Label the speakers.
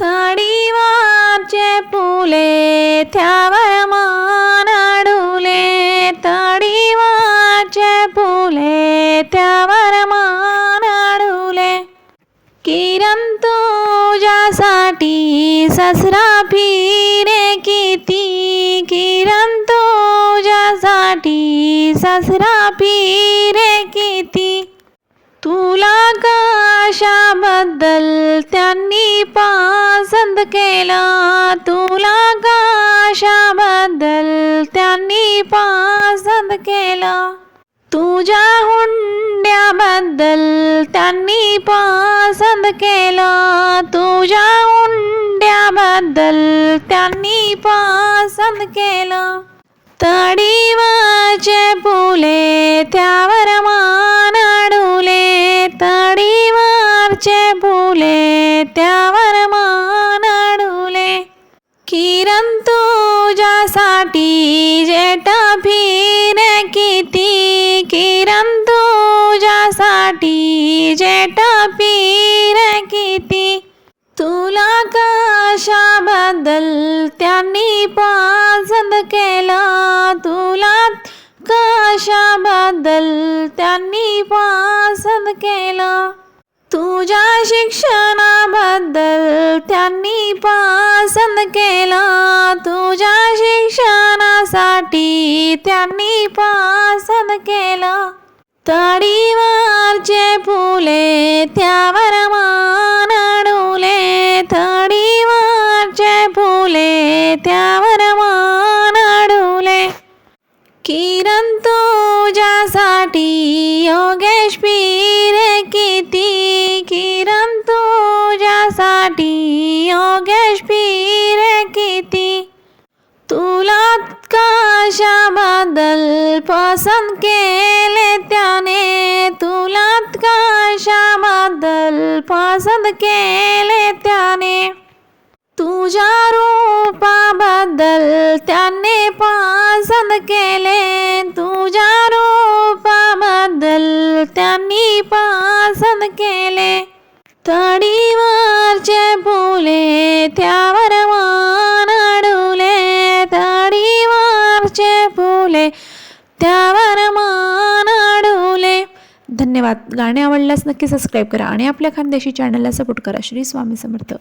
Speaker 1: तडीवारचे फुले त्यावर मान अडुले तडीवारचे फुले त्यावर मान अडुले किरण तुझ्यासाठी ससरा फिरे किती. किरण तुझ्यासाठी ससरा फिरे किती. तुला कशाबद्दल त्यांनी पसंत केला. तुला कशाबद्दल त्यांनी पसंत केला. तुझ्या हुंड्याबद्दल त्यांनी पसंत केला. तुझ्या हुंड्याबद्दल त्यांनी पसंत केला. तडीवाचे फुले त्या तडीवारचे फुले त्यावर मान अडुले किरण तुझ्यासाठी जेट फिरे किती? किरण तुझ्यासाठी जेट फिरे किती? तुला कशाबद्दल त्यांनी पसंत केला? तुला कशाबद्दल त्यांनी पसंत केला? तुझ्या शिक्षणाबद्दल त्यांनी पसंत केला. तुझ्या शिक्षणासाठी त्यांनी पसंत केला. तडीवारचे फुले त्यावर मान अडुले तडीवारचे फुले त्यावर मान अडुले किरण तुझ्यासाठी योगेश पी तुला कशाबद्दल पसंत केले त्याने? तुला कशाबद्दल पसंत केले त्याने? तुझ्या रूपाबद्दल त्याने पसंत केले. तुझ्या रूपाबद्दल त्यांनी पसंत केले. तडीवरचे फुले त्यावर फुले त्यावर मान अडवले. धन्यवाद. गाणे आवडल्यास नक्की सबस्क्राईब करा आणि आपल्या खानदेशी चॅनलला सपोर्ट करा. श्री स्वामी समर्थ.